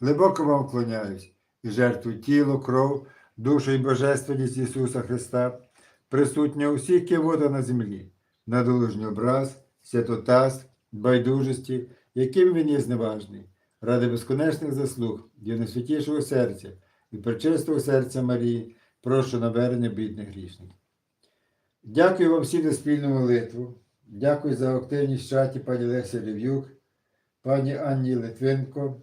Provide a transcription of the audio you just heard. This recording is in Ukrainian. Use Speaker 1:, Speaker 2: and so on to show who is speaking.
Speaker 1: глибоко вам вклоняюсь і жертву тіло, кров, душу і божественність Ісуса Христа, присутня у всіх кивода на землі, на долужній образ, святотаз, байдужості, яким він є зневажний, ради безконечних заслуг, найсвятішого серця і пречистого серця Марії, прошу навернення бідних грішників. Дякую вам всім за спільну молитву. Дякую за активність в чаті пані Лесі Рев'юк, пані Анні Литвинко,